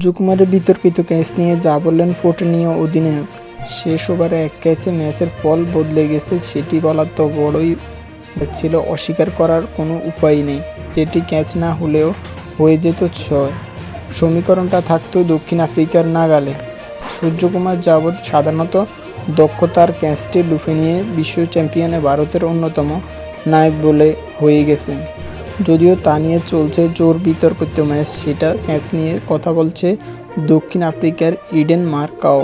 সূর্যকুমারের বিতর্কিত ক্যাচ নিয়ে যা বললেন ফোর্টিনীয় অধিনায়ক। শেষ ওভারে এক ক্যাচে ম্যাচের ফল বদলে গেছে সেটি বলা তো বড়ই ছিল অস্বীকার করার কোনো উপায় নেই। সেটি ক্যাচ না হলেও হয়ে যেত ছয়। সমীকরণটা থাকতো দক্ষিণ আফ্রিকার নাগালে। সূর্যকুমার যাবৎ সাধারণত দক্ষতার ক্যাচটি লুফে নিয়ে বিশ্ব চ্যাম্পিয়নে ভারতের অন্যতম নায়ক বলে হয়ে গেছেন। যদিও তা নিয়ে চলছে জোর বিতর্কিত ম্যাচ সেটা, ম্যাচ নিয়ে কথা বলছে দক্ষিণ আফ্রিকার ইডেন মার্কাও।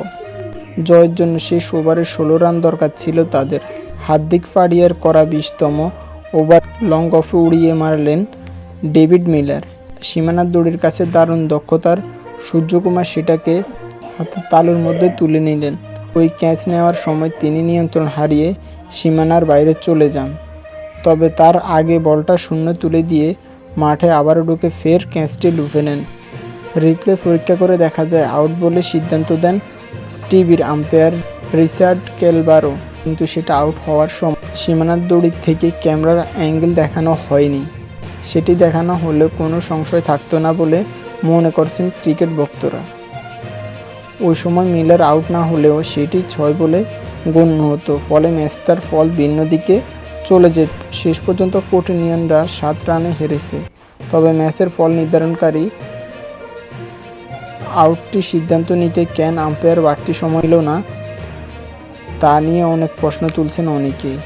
জয়ের জন্য শেষ ওভারে ষোলো রান দরকার ছিল তাদের। হার্দিক ফাডিয়ার করা বিশতম ওভার লং অফে উড়িয়ে মারলেন ডেভিড মিলার। সীমানার দড়ির কাছে দারুণ দক্ষতার সূর্যকুমার সেটাকে হাতের তালুর মধ্যে তুলে নিলেন। ওই ক্যাচ নেওয়ার সময় তিনি নিয়ন্ত্রণ হারিয়ে সীমানার বাইরে চলে যান। তবে তার আগে বলটা শূন্য তুলে দিয়ে মাঠে আবারও ঢুকে ফের ক্যাচটি লুফে নেন। রিপ্লে পরীক্ষা করে দেখা যায়, আউট বলে সিদ্ধান্ত দেন টিভির আম্পায়ার রিচার্ড কেলবারো কিন্তু সেটা আউট হওয়ার সময় সীমানার দড়ির থেকে ক্যামেরার অ্যাঙ্গেল দেখানো হয়নি। সেটি দেখানো হলে কোনো সংশয় থাকতো না বলে মনে করছেন ক্রিকেট ভক্তরা। ওই সময় মিলার আউট না হলেও সেটি ছয় বলে গণ্য হতো। ফলে ম্যাচটার ফল ভিন্ন দিকে চলে যেত শেষ পর্যন্ত কোটিনিয়ানরা সাত রানে হেরেছে। তবে ম্যাচের ফল নির্ধারণকারী আউটটি সিদ্ধান্ত নিতে ক্যান আম্পায়ার বাড়তি সময় না, তা নিয়ে অনেক প্রশ্ন তুলছেন অনেকেই।